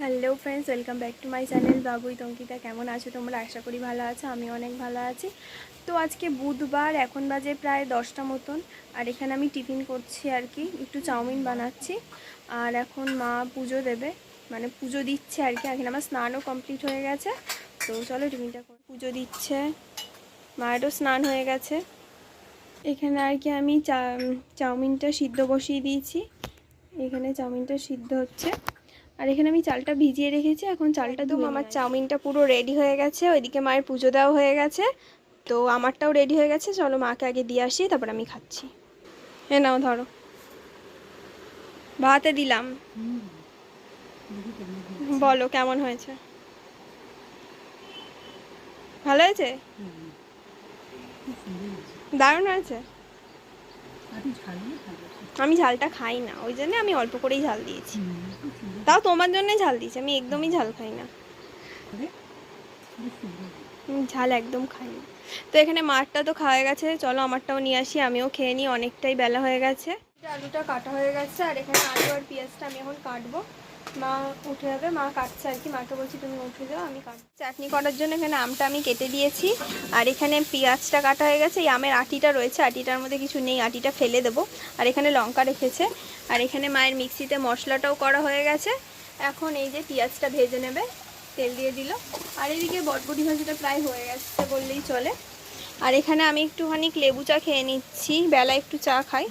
Hello friends welcome back to my channel Babui Tankita কেমন আছো তোমরা? আশা করি ভালো আছো আমি অনেক ভালো আছি। তো আজকে বুধবার, এখন বাজে প্রায় দশটা মতন। আর এখানে আমি টিফিন করছি আর কি, একটু চাউমিন বানাচ্ছি। আর এখন মা পুজো দেবে মানে পুজো দিচ্ছে আর কি। এখন আমার স্নানও কমপ্লিট হয়ে গেছে। তো চলো টিফিনটা পুজো দিচ্ছে, মায়েরও স্নান হয়ে গেছে। এখানে আর কি আমি চাউমিনটা সিদ্ধ বসিয়ে দিয়েছি। এখানে চাউমিনটা সিদ্ধ হচ্ছে। আর এখানে আমি চালটা ভিজিয়ে রেখেছি এখন চালটা তো আমার চাউমিনটা পুরো রেডি হয়ে গেছে ওইদিকে মায়ের পুজো দেওয়া হয়ে গেছে। তো আমারটাও রেডি হয়ে গেছে চলো মাকে আগে দিয়ে আসি তারপর আমি খাচ্ছি। এ নাও ধরো। ভাতে দিলাম। বলো কেমন হয়েছে? ভালো হয়েছে? দারুণ হয়েছে? আমি ঝালটা খাই না ওই জন্য আমি অল্প করেই ঝাল দিয়েছি। তাও তোমার জন্য ঝাল দিয়েছি আমি একদমই ঝাল খাই না। ঝাল একদম খাই না। তো এখানে মারটা তো খাওয়া গেছে চলো আমারটাও নিয়ে আসি আমিও খেয়ে নিই অনেকটাই বেলা হয়ে গেছে। আলুটা কাটা হয়ে গেছে আর এখানে আলু আর পেঁয়াজটা আমি এখন কাটবো। মা উঠে যাবে, মা কাটছে আর কি। মাকে বলছি, তুমি উঠে যাও, আমি কাট চাটনি করার জন্য এখানে আমটা আমি কেটে দিয়েছি। আর এখানে পেঁয়াজটা কাটা হয়ে গেছে। এই আমের আটিটা রয়েছে, আটিটার মধ্যে কিছু নেই, আটিটা ফেলে দেবো। আর এখানে লঙ্কা রেখেছে। আর এখানে মায়ের মিক্সিতে মশলাটাও করা হয়ে গেছে। এখন এই যে পেঁয়াজটা ভেজে নেবে, তেল দিয়ে দিল। আর এদিকে বটবটি ভাজিটা প্রায় হয়ে গেছে বললেই চলে। আর এখানে আমি একটুখানি লেবু চা খেয়ে নিচ্ছি, বেলা একটু চা খাই।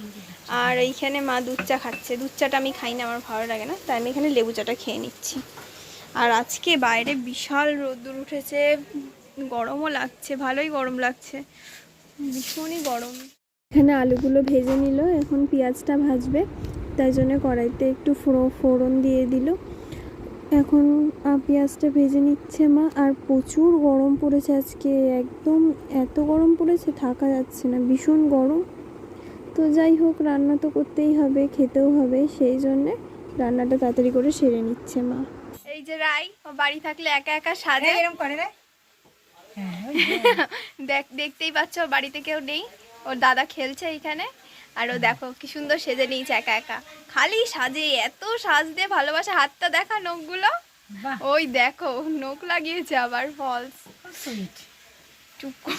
আর এইখানে মা দুধ চা খাচ্ছে। দুধ চাটা আমি খাই না, আমার ভালো লাগে না, তাই আমি এখানে লেবু চাটা খেয়ে নিচ্ছি। আর আজকে বাইরে বিশাল রোদ্দুর উঠেছে, গরমও লাগছে, ভালোই গরম লাগছে। ভীষণই গরম। এখানে আলুগুলো ভেজে নিল, এখন পেঁয়াজটা ভাজবে, তাই জন্য কড়াইতে একটু ফোড়ন ফোড়ন দিয়ে দিল। এখন পেঁয়াজটা ভেজে নিচ্ছে মা, আর প্রচুর গরম পড়েছে আজকে, একদম এত গরম পড়েছে, থাকা যাচ্ছে না, ভীষণ গরম। তো যাই হোক রান্না তো করতেই হবে খেতেও হবে সেই জন্যে রান্নাটা তাড়াতাড়ি করে সেরে নিচ্ছে মা। এই যে রাই ও বাড়ি থাকলে একা একা সাজে। এরকম করে রে দেখ দেখতেই পাচ্ছ বাড়িতে কেউ নেই। ওর দাদা খেলছে এইখানে। আর ও দেখো কি সুন্দর সেজে নিয়েছে একা একা। খালি সাজে এত সাজ দিয়ে ভালোবাসে হাতটা দেখা নখগুলো। ওই দেখো নখ লাগিয়েছে আবার ফলস চুপ কর।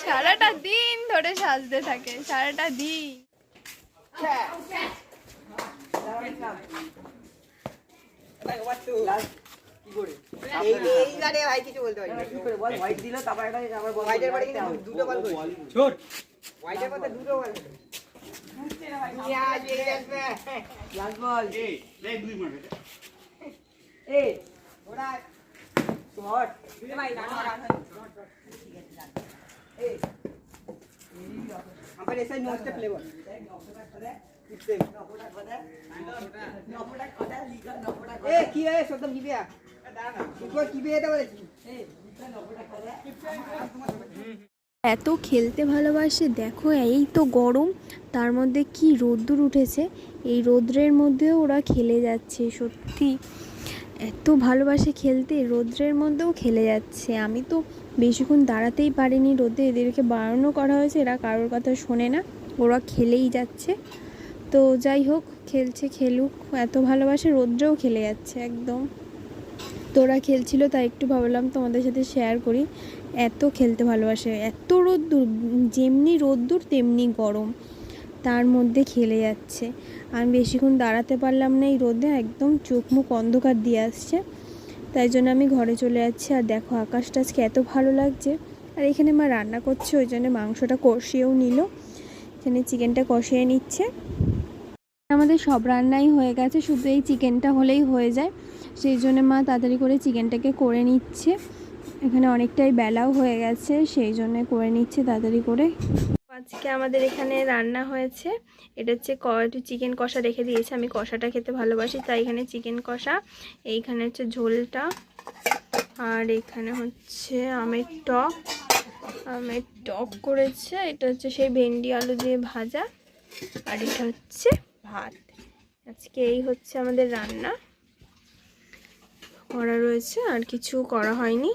সারাটা দিন ধরে সাজতে থাকে সারাটা দিন এইবারে ভাই কিছু বলতে পারি না। হোয়াইটের পরে কিন্তু দুটো আমার এসে no step এ, কি রে, সত্যম কি বিয়া? কি বিয়ে এটা বলেছি? এত খেলতে ভালোবাসে দেখো এই তো গরম তার মধ্যে কি রোদ্দুর উঠেছে এই রোদ্রের মধ্যেও ওরা খেলে যাচ্ছে সত্যি এত ভালোবাসে খেলতে, রোদ্রের মধ্যেও খেলে যাচ্ছে। আমি তো বেশিক্ষণ দাঁড়াতেই পারিনি রোদে। এদেরকে বারণও করা হয়েছে, এরা কারোর কথা শোনে না। ওরা খেলেই যাচ্ছে। তো যাই হোক, খেলছে, খেলুক। এত ভালোবাসে রোদ্রেও খেলে যাচ্ছে একদম। তো ওরা খেলছিল তাই একটু ভাবলাম তোমাদের সাথে শেয়ার করি। এত খেলতে ভালোবাসে। এত রোদ্দুর, যেমনি রোদ্দুর, তেমনি গরম। তার মধ্যে খেলে যাচ্ছে। আমি বেশিক্ষণ দাঁড়াতে পারলাম না এই রোদে, একদম চোখ মুখ অন্ধকার দিয়ে আসছে। তাই জন্য আমি ঘরে চলে যাচ্ছি। আর দেখো, আকাশটা আজকে এত ভালো লাগছে। আর এখানে মা রান্না করছে, ওই জন্য মাংসটা কষিয়েও নিল। এখানে চিকেনটা কষিয়ে নিচ্ছে। আমাদের সব রান্নাই হয়ে গেছে, শুধু এই চিকেনটা হলেই হয়ে যায়। সেই জন্য মা তাড়াতাড়ি করে চিকেনটাকে করে নিচ্ছে। এখানে অনেকটাই বেলাও হয়ে গেছে, সেই জন্য করে নিচ্ছে তাড়াতাড়ি করে। আজকে আমাদের এখানে রান্না হয়েছে। এটা হচ্ছে একটু চিকেন কষা রেখে দিয়েছে। আমি কষাটা খেতে ভালোবাসি, তাই এখানে চিকেন কষা। এইখানে হচ্ছে ঝোলটা। আর এখানে হচ্ছে আমের টক। আমের টক করেছে। এটা হচ্ছে সেই ভেন্ডি আলু দিয়ে ভাজা। আর এটা হচ্ছে ভাত। আজকে এই হচ্ছে আমাদের রান্না। করা রয়েছে, আর কিছু করা হয়নি।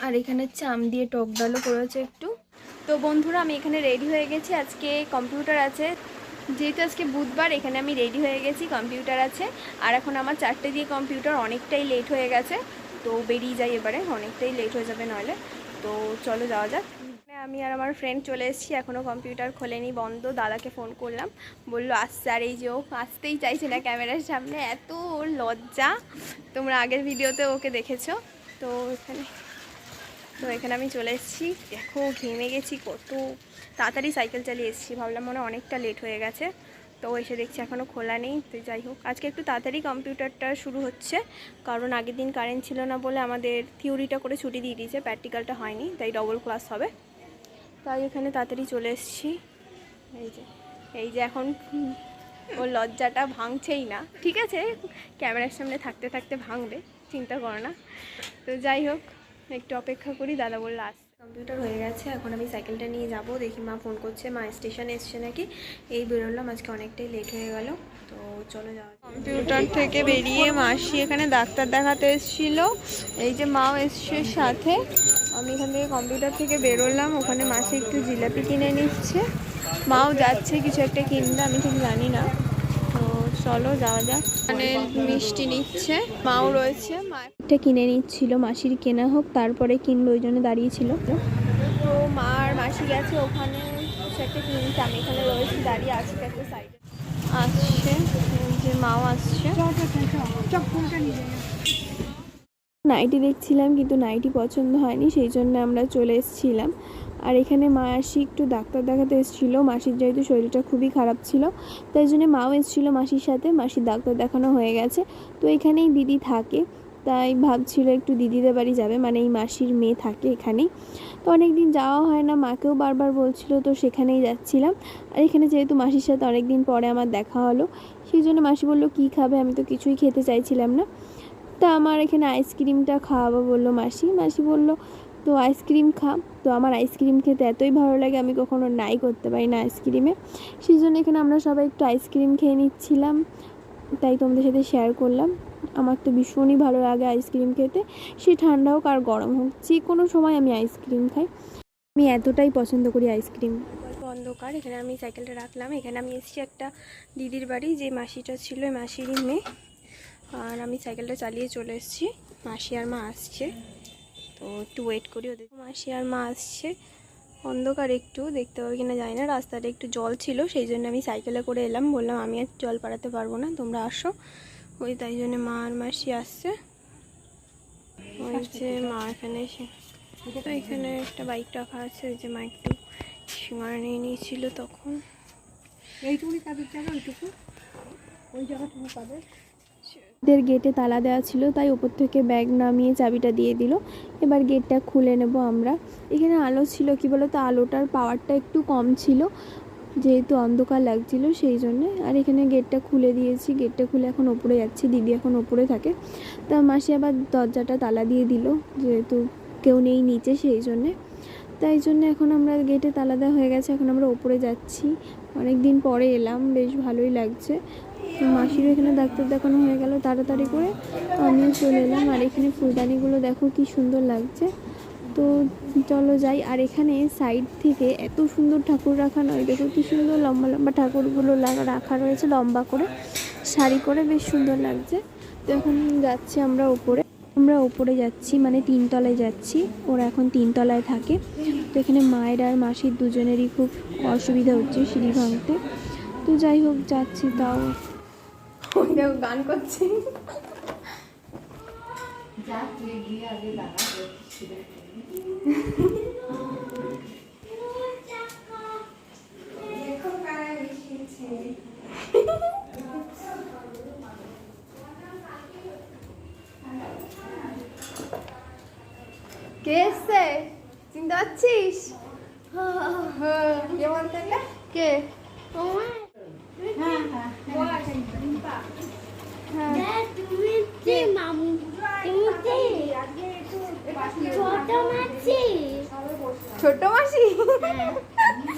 আর এখানে চাম দিয়ে টক ডালও করেছে একটু। তো বন্ধুরা, আমি এখানে রেডি হয়ে গেছি। আজকে কম্পিউটার আছে। যেহেতু আজকে বুধবার, এখানে আমি রেডি হয়ে গেছি কম্পিউটার আছে। আর এখন আমার চারটে দিয়ে কম্পিউটার অনেকটাই লেট হয়ে গেছে। তো বেরিয়ে যাই এবারে, অনেকটাই লেট হয়ে যাবে নইলে তো চলো যাওয়া যাক। আমি আর আমার ফ্রেন্ড চলে এসেছি এখনও কম্পিউটার খোলেনি, বন্ধ। দাদাকে ফোন করলাম। বলল আসছে আর এই যে ও আসতেই চাইছে না ক্যামেরার সামনে। এত লজ্জা। তোমরা আগের ভিডিওতে ওকে দেখেছ। তো এখানে তো এখানে আমি চলে এসেছি। দেখো, ঘেমে গেছি, কত তাড়াতাড়ি সাইকেল চালিয়ে এসেছি। ভাবলাম মনে অনেকটা লেট হয়ে গেছে। তো এসে দেখছি এখনও খোলা নেই। তো যাই হোক, আজকে একটু তাড়াতাড়ি কম্পিউটারটা শুরু হচ্ছে। কারণ আগের দিন কারেন্ট ছিল না বলে আমাদের থিওরিটা করে ছুটি দিয়ে দিয়েছে। প্র্যাকটিক্যালটা হয়নি, তাই ডবল ক্লাস হবে। তাই এখানে তাড়াতাড়ি চলে এসেছি। এই যে এই যে এখন ওর লজ্জাটা ভাঙছেই না। ঠিক আছে, ক্যামেরার সামনে থাকতে থাকতে ভাঙবে, চিন্তা করো না। তো যাই হোক একটু অপেক্ষা করি দাদা বলল আস। কম্পিউটার হয়ে গেছে এখন আমি সাইকেলটা নিয়ে যাব দেখি মা ফোন করছে মা স্টেশনে এসছে নাকি। এই বেরোলাম আজকে অনেকটাই লেট হয়ে গেল তো চলো যাওয়া কম্পিউটার থেকে বেরিয়ে মাসি এখানে ডাক্তার দেখাতে এসেছিল এই যে মাও এসছে সাথে। আমি এখান থেকে কম্পিউটার থেকে বেরোলাম ওখানে মাসি একটু জিলাপি কিনে নিচ্ছে। মাও যাচ্ছে কিছু একটা কিনতে আমি ঠিক জানি না। চলো যাওয়া যাক। মানে মিষ্টি নিচ্ছে মাও রয়েছে একটা কিনে নিচ্ছিল মাসির কেনা হোক তারপরে কিনবো ওই জন্য দাঁড়িয়েছিল। তো মা আর মাসি গেছে ওখানে একটা কিনতে আমি এখানে রয়েছি দাঁড়িয়ে আছি একটা সাইডে আসছে যে মাও আসছে। নাইটি দেখছিলাম কিন্তু নাইটি পছন্দ হয়নি সেই জন্য আমরা চলে এসেছিলাম। আর এখানে মা আসি একটু ডাক্তার দেখাতে এসেছিল। মাসির যেহেতু শরীরটা খুবই খারাপ ছিল, তাই জন্য মাও এসেছিল মাসির সাথে। মাসির ডাক্তার দেখানো হয়ে গেছে। তো এখানেই দিদি থাকে, তাই ভাবছিল একটু দিদিদের বাড়ি যাবে মানে এই মাসির মেয়ে থাকে এখানেই। তো অনেক দিন যাওয়া হয় না, মাকেও বারবার বলছিল, তো সেখানেই যাচ্ছিলাম। আর এখানে যেহেতু মাসির সাথে অনেক দিন পরে আমার দেখা হলো, সেই জন্য মাসি বলল, কী খাবে? আমি তো কিছুই খেতে চাইছিলাম না। তা আমার এখানে আইসক্রিমটা খাওয়াবো বলল মাসি। মাসি বলল তো আইসক্রিম খা তো আমার আইসক্রিম খেতে এতই ভালো লাগে, আমি কখনো নাই করতে পারি না আইসক্রিমে। সেই জন্য এখানে আমরা সবাই একটু আইসক্রিম খেয়ে নিচ্ছিলাম। তাই তোমাদের সাথে শেয়ার করলাম। আমার তো ভীষণই ভালো লাগে আইসক্রিম খেতে। সে ঠান্ডা হোক আর গরম হোক যে কোনো সময় আমি আইসক্রিম খাই। আমি এতটাই পছন্দ করি আইসক্রিম। অন্ধকার, এখানে আমি সাইকেলটা রাখলাম। এখানে আমি এসেছি একটা দিদির বাড়ি, যে মাসিটা ছিল ওই মাসিরই মেয়ে। আর আমি সাইকেলটা চালিয়ে চলে এসেছি। মাসি আর মা আসছে। তো একটু ওয়েট করি, ওদের মাসি আর মা আসছে। অন্ধকার একটু, দেখতে পাবো কিনা জানি না, রাস্তাটা একটু জল ছিল, সেই জন্য আমি সাইকেলে করে এলাম, বললাম আমি আর জল পাড়াতে পারব না, তোমরা আসো। ওই তাই জন্য মা আর মাসি আসছে। ওই যে মা এখানে এসে, তো এখানে একটা বাইক রাখা আছে, ওই যে মা একটু সিঙ্গারা নিয়ে নিয়েছিল তখন। এইটুকুনি কাদের জায়গা, ওইটুকু? ওই জায়গাটুকু কাদের দের গেটে তালা দেওয়া ছিল, তাই ওপর থেকে ব্যাগ নামিয়ে চাবিটা দিয়ে দিল। এবার গেটটা খুলে নেব আমরা। এখানে আলো ছিল, কি বলো তো আলোটার পাওয়ারটা একটু কম ছিল, যেহেতু অন্ধকার লাগছিল সেই জন্যে। আর এখানে গেটটা খুলে দিয়েছি, গেটটা খুলে এখন ওপরে যাচ্ছি, দিদি এখন ওপরে থাকে। তা মাসি আবার দরজাটা তালা দিয়ে দিল, যেহেতু কেউ নেই নিচে সেই জন্যে। তাই জন্য এখন আমরা গেটে তালা দেওয়া হয়ে গেছে, এখন আমরা ওপরে যাচ্ছি। অনেক দিন পরে এলাম, বেশ ভালোই লাগছে। মাসিরও এখানে ডাক্তার দেখানো হয়ে গেল তাড়াতাড়ি করে। আমিও চলে এলাম। আর এখানে ফুলদানিগুলো দেখো কি সুন্দর লাগছে। তো চলো যাই। আর এখানে সাইড থেকে এত সুন্দর ঠাকুর রাখা নয়। দেখো কি সুন্দর লম্বা লম্বা ঠাকুরগুলো রাখা রয়েছে লম্বা করে। শাড়ি করে বেশ সুন্দর লাগছে। তো এখন যাচ্ছি আমরা উপরে। আমরা উপরে যাচ্ছি মানে তিনতলায় যাচ্ছি। ওরা এখন তিনতলায় থাকে। তো এখানে মায়ের আর মাসির দুজনেরই খুব অসুবিধা হচ্ছে সিঁড়ি ভাঙতে। তো যাই হোক, যাচ্ছি তাও। দেখো গান করছি। কে এসছে? চিনতে পারছিস? কে বলতে কে? হ্যাঁ হ্যাঁ হ্যাঁ তুমি যে মামু তুমি যে ছোট মাসি। না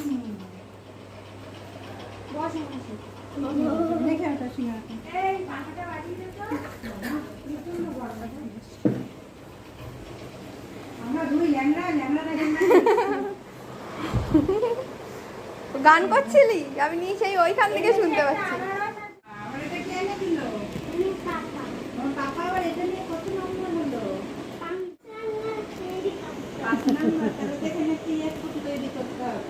গান করছিলি? আমি নিশ্চয়ই ওইখান থেকে শুনতে পাচ্ছি আমার এটা কে এনে দিল আমি কাকা আমার পাপা আবার এটা নিয়ে কত নম্বর হলো পাংশালা তৈরি পাঁচ নম্বর তাহলে তো এখানে একটি ইয়ে ফুটো তৈরি করতে হবে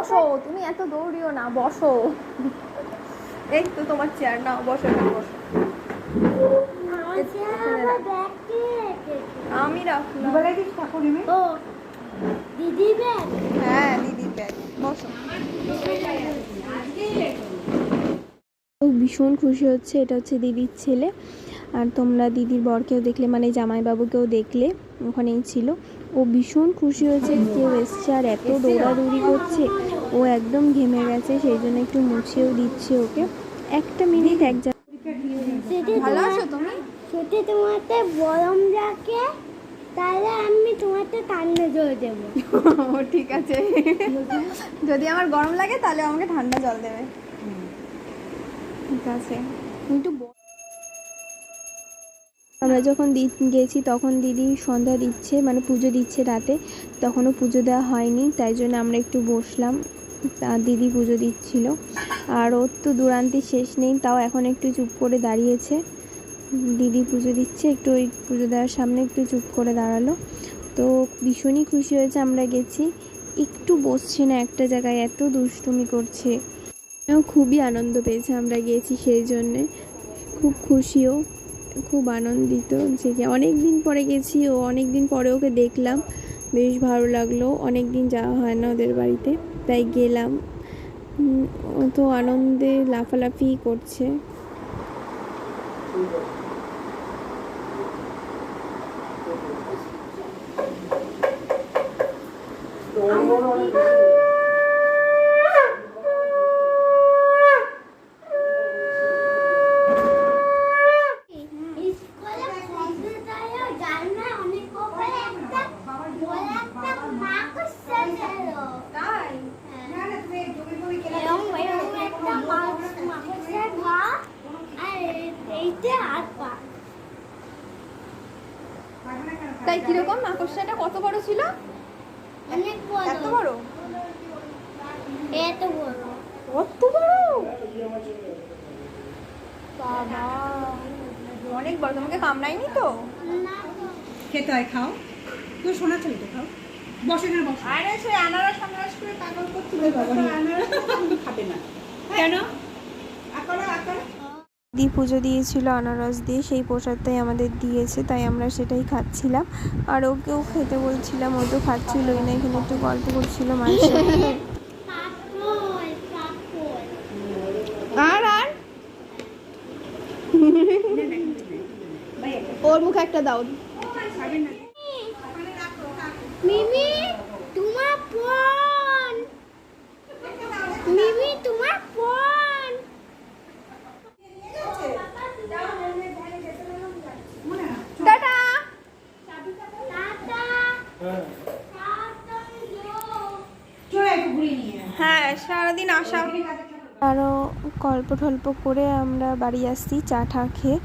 বসো তুমি এত দৌড়িও না বসো। এই তো তোমার চেয়ার না বসো এখানে বসো? আমি রাখলাম। দিদি ব্যাগ হ্যাঁ দিদি ব্যাগ বসো। ভীষণ খুশি হচ্ছে এটা হচ্ছে দিদির ছেলে। আর তোমরা দিদির বরকেও দেখলে মানে জামাইবাবুকেও দেখলে ওখানেই ছিল। ও ভীষণ খুশি হয়েছে কেউ এসছে আর এত দৌড়াদৌড়ি করছে। ও একদম ঘেমে গেছে সেই জন্য একটু মুছেও দিচ্ছে ওকে। একটা মিনিট এক ভালো আছো তুমি? সেটি তোমাকে গরম রাখে তাহলে আমি তোমাকে ঠান্ডা জল দেবো। ও ঠিক আছে। যদি আমার গরম লাগে তাহলে আমাকে ঠান্ডা জল দেবে। ঠিক আছে। কিন্তু আমরা যখন দি- গেছি তখন দিদি সন্ধ্যা দিচ্ছে মানে পুজো দিচ্ছে রাতে। তখনও পুজো দেওয়া হয়নি, তাই জন্য আমরা একটু বসলাম। দিদি পুজো দিচ্ছিল। আর ওর তো দুরান্তি শেষ নেই, তাও এখন একটু চুপ করে দাঁড়িয়েছে। দিদি পুজো দিচ্ছে, একটু ওই পুজো দেওয়ার সামনে একটু চুপ করে দাঁড়াল। তো ভীষণই খুশি হয়েছে আমরা গেছি। একটু বসছে না একটা জায়গায়, এত দুষ্টুমি করছে। খুবই আনন্দ পেয়েছে আমরা গিয়েছি সেই জন্যে। খুব খুশিও। খুব আনন্দিত যে অনেক দিন পরে গেছি ও অনেক দিন পরে ওকে দেখলাম। বেশ ভালো লাগল। অনেক দিন যাওয়া হয় না ওদের বাড়িতে, তাই গেলাম। ও তো আনন্দে লাফালাফি করছে। স্কুলে কম্পিউটারেও জানলা অনেক করে একটা বড় একটা মাকড়সা ছিল তাই হ্যাঁ। না না তুমি জমি জমি কেনা এরকম এরকম একটা মাকড়- মাকড়সার গা আর এইটা হাত পা পারবে না কেন তাই কীরকম? মাকড়সাটা কত বড় ছিল? অনেক বড়। এত বড়? এত বড়। কত বড়? বাবা অনেক বড়। তোমাকে কামড়ায়নি তো? না। তো। খেতে হয় খাও। তুই শোনা চলতে খাও। বসে না বসে। আরে সে আনারস আনারস করে পাগল করতে খাবে না। কেন? দি পুজো দিয়েছিল আনারস দিয়ে সেই প্রসাদটাই আমাদের দিয়েছে তাই আমরা সেটাই খাচ্ছিলাম। আর ওকেও খেতে বলছিলাম ও তো খাচ্ছিলই না এখানে একটু গল্প করছিল মায়ের সাথে। আর আর? ওর মুখে একটা দাও। মিমি তোমার ফোন মিমি তোমার ফোন টাটা টাটা টাটা চলে একটু ঘুরিয়ে নিয়ে আয়। হ্যাঁ সারাদিন আসা আরও গল্প টল্প করে আমরা বাড়ি আসছি, চা ঠা খেয়ে।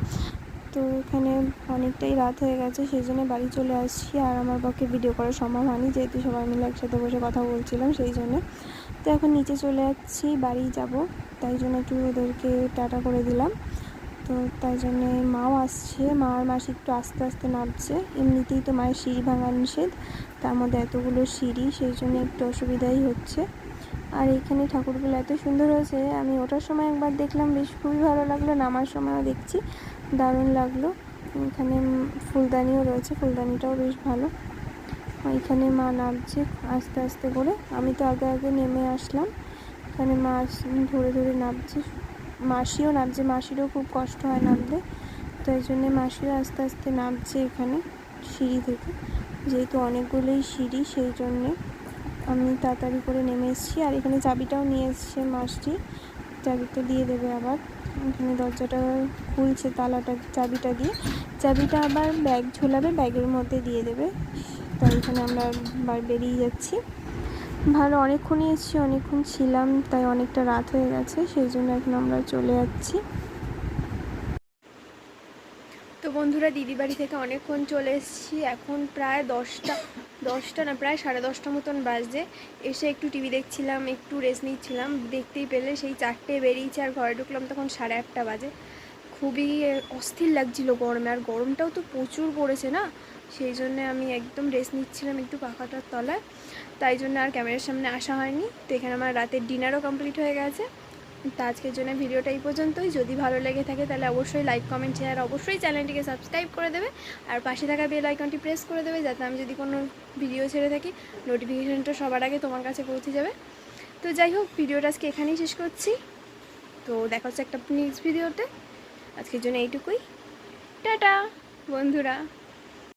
তো এখানে অনেকটাই রাত হয়ে গেছে, সেই জন্য বাড়ি চলে আসছি। আর আমার পক্ষে ভিডিও করা সম্ভব হয়নি, যেহেতু সবাই মিলে একসাথে বসে কথা বলছিলাম, সেই জন্য। তো এখন নিচে চলে যাচ্ছি, বাড়ি যাব। তাই জন্য একটু ওদেরকে টাটা করে দিলাম। তো তাই জন্যে মাও আসছে। মা আর মাসি একটু আস্তে আস্তে নামছে। এমনিতেই তো মায়ের সিঁড়ি ভাঙা নিষেধ, তার মধ্যে এতগুলো সিঁড়ি, সেই জন্য একটু অসুবিধাই হচ্ছে। আর এখানে ঠাকুরগুলো এত সুন্দর হয়েছে। আমি ওঠার সময় একবার দেখলাম, বেশ খুবই ভালো লাগল। নামার সময়ও দেখছি, দারুণ লাগল। এখানে ফুলদানিও রয়েছে, ফুলদানিটাও বেশ ভালো। এখানে মা নামছে আস্তে আস্তে করে। আমি তো আগে আগে নেমে আসলাম। এখানে মা ধরে ধরে নামছে। মাসিও নামছে, মাসিরও খুব কষ্ট হয় নামতে। তাই জন্যে মাসিও আস্তে আস্তে নামছে এখানে সিঁড়ি থেকে। যেহেতু অনেকগুলোই সিঁড়ি, সেই জন্যে আমি তাড়াতাড়ি করে নেমে এসেছি আর এখানে চাবিটাও নিয়ে এসছে মাসটি। চাবিটা দিয়ে দেবে আবার। এখানে দরজাটা খুলছে তালাটা, চাবিটা দিয়ে। চাবিটা আবার ব্যাগ ঝোলাবে, ব্যাগের মধ্যে দিয়ে দেবে। তাই এখানে আমরা বার বেরিয়ে যাচ্ছি। ভালো, অনেকক্ষণই এসেছি, অনেকক্ষণ ছিলাম, তাই অনেকটা রাত হয়ে গেছে, সেই জন্য এখন আমরা চলে যাচ্ছি। তো বন্ধুরা দিদি বাড়ি থেকে অনেকক্ষণ চলে এসেছি। এখন প্রায় দশটা দশটা না, প্রায় সাড়ে দশটা মতন বাজে। এসে একটু টিভি দেখছিলাম, একটু রেস্ট নিচ্ছিলাম। দেখতেই পেলে সেই চারটে বেরিয়েছে আর ঘরে ঢুকলাম তখন সাড়ে আটটা বাজে। খুবই অস্থির লাগছিল গরমে। আর গরমটাও তো প্রচুর পড়েছে না? সেই জন্য আমি একদম রেস্ট নিচ্ছিলাম একটু পাখাটার তলায়। তাই জন্য আর ক্যামেরার সামনে আসা হয়নি। তো এখানে আমার রাতের ডিনারও কমপ্লিট হয়ে গেছে। তো আজকের জন্য ভিডিওটা এই পর্যন্তই। যদি ভালো লেগে থাকে তাহলে অবশ্যই লাইক কমেন্ট শেয়ার অবশ্যই চ্যানেলটিকে সাবস্ক্রাইব করে দেবে। আর পাশে থাকা বেল আইকনটি প্রেস করে দেবে যাতে আমি যদি কোনো ভিডিও ছেড়ে থাকি নোটিফিকেশানটা সবার আগে তোমার কাছে পৌঁছে যাবে। তো যাই হোক, ভিডিওটা আজকে এখানেই শেষ করছি। তো দেখা হচ্ছে একটা নেক্সট ভিডিওতে আজকের জন্য এইটুকুই। টাটা, বন্ধুরা।